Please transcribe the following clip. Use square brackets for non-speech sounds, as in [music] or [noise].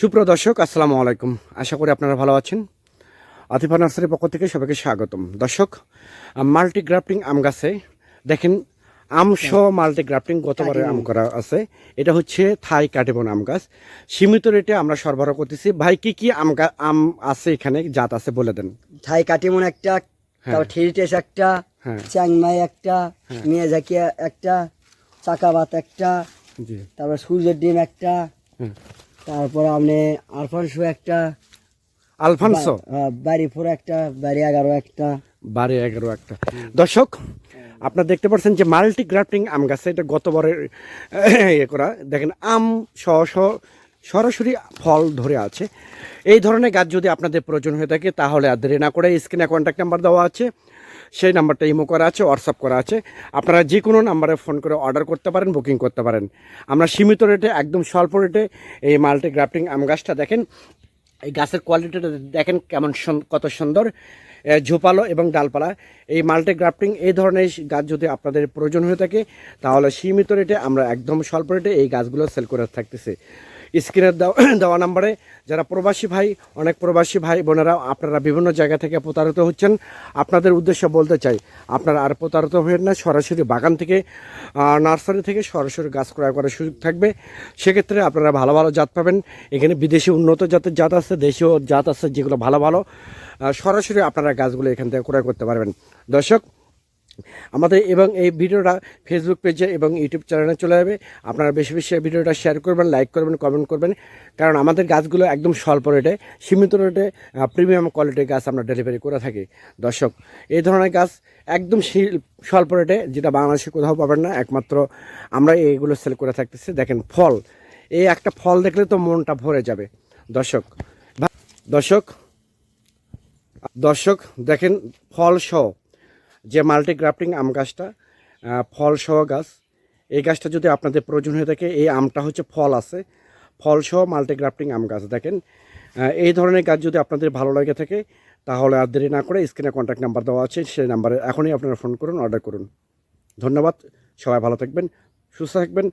সুপ্রিয় দর্শক আসসালামু আলাইকুম। আশা করি আপনারা ভালো আছেন। আতিফা নার্সারির পক্ষ থেকে সবাইকে স্বাগতম। দর্শক মাল্টি গ্রাফটিং আম গাছে দেখেন আম সহ মাল্টি গ্রাফটিং গতবারে আম করা আছে। এটা হচ্ছে থাই কাটিবন আম গাছ। সীমিত রেটে আমরা সরবরাহ করতেছি। ভাই কি কি আম আম আছে এখানে? জাত আছে বলে দেন। থাই কাটিমন একটা তারপর থ্রিটেস একটা হ্যাঁ। চ্যাংমাই একটা মিয়াজাকি একটা চাকাবাত একটা তারপর সূর্যের ডিম একটা। তারপর আপনি আলফানসো একটা আলফানসো? বাড়ি ফোর একটা বাড়ি এগারো একটা। বারো এগারো একটা। দর্শক আপনারা দেখতে পাচ্ছেন যে মাল্টি গ্রাফটিং আম গাছে এটা গতবারের ইয়ে করা। দেখেন আম সহ সহ সরাসরি ফল ধরে আছে। এই ধরনের গাছ যদি আপনাদের প্রয়োজন হয়ে থাকে তাহলে আর দেরি না করে স্ক্রিনে কন্ট্যাক্ট নাম্বার দেওয়া আছে। সেই নাম্বারটা ইমো করা আছে হোয়াটসঅ্যাপ করা আছে। আপনারা যে কোনো নাম্বারে ফোন করে অর্ডার করতে পারেন, বুকিং করতে পারেন। আমরা সীমিত রেটে, একদম স্বল্প রেটে এই মাল্টি গ্রাফটিং আম গাছটা দেখেন। এই গাছের কোয়ালিটিটা দেখেন কেমন কত সুন্দর। ঝোপালো এবং ডালপালা। এই মাল্টি গ্রাফটিং এই ধরনের গাছ যদি আপনাদের প্রয়োজন হয়ে থাকে, তাহলে সীমিত রেটে আমরা একদম স্বল্প রেটে এই গাছগুলো সেল করে থাকতেছি। স্ক্রিনের দেওয়া [clears throat] নাম্বারে যারা প্রবাসী ভাই, অনেক প্রবাসী ভাই, বোনেরা, আপনারা বিভিন্ন জায়গা থেকে প্রতারিত হচ্ছেন। আপনাদের উদ্দেশ্য বলতে চাই, আপনারা আর প্রতারিত হবেন না, সরাসরি বাগান থেকে নার্সারি থেকে সরাসরি গাছ ক্রয় করার সুযোগ থাকবে। সেক্ষেত্রে আপনারা ভালো ভালো জাত পাবেন। এখানে বিদেশি উন্নত জাতের জাত আছে, দেশীয় জাত আছে যেগুলো ভালো ভালো। সরাসরি আপনারা গাছগুলো এখান থেকে ক্রয় করতে পারবেন। দর্শক আমাদের এবং এই ভিডিওটা ফেসবুক পেজে এবং ইউটিউব চ্যানেলে চলে যাবে। আপনারা বেশি বেশি ভিডিওটা শেয়ার করবেন লাইক করবেন কমেন্ট করবেন। কারণ আমাদের গাছগুলো একদম স্বল্প রেটে সীমিত রেটে প্রিমিয়াম কোয়ালিটির গাছ আমরা ডেলিভারি করে থাকি। দর্শক, এই ধরনের গাছ একদম স্বল্প রেটে যেটা বাংলাদেশে কোথাও পাবেন না, একমাত্র আমরা এইগুলো সেল করে থাকতেছি। দেখেন ফল, এই একটা ফল দেখলে তো মনটা ভরে যাবে। দর্শক দর্শক দর্শক, দেখেন ফল সহ যে মাল্টি গ্রাফটিং আম গাছটা ফল সহ গাছ, এই গাছটা যদি আপনাদের প্রয়োজন হয়ে থাকে, এই আমটা হচ্ছে ফল আছে। ফল সহ মাল্টি গ্রাফটিং আম গাছ, দেখেন। এই ধরনের গাছ যদি আপনাদের ভালো লাগে থাকে, তাহলে আর দেরি না করে স্ক্রিনে কন্ট্যাক্ট নাম্বার দেওয়া আছে সেই নাম্বারে এখনই আপনারা ফোন করুন অর্ডার করুন। ধন্যবাদ, সবাই ভালো থাকবেন, সুস্থ থাকবেন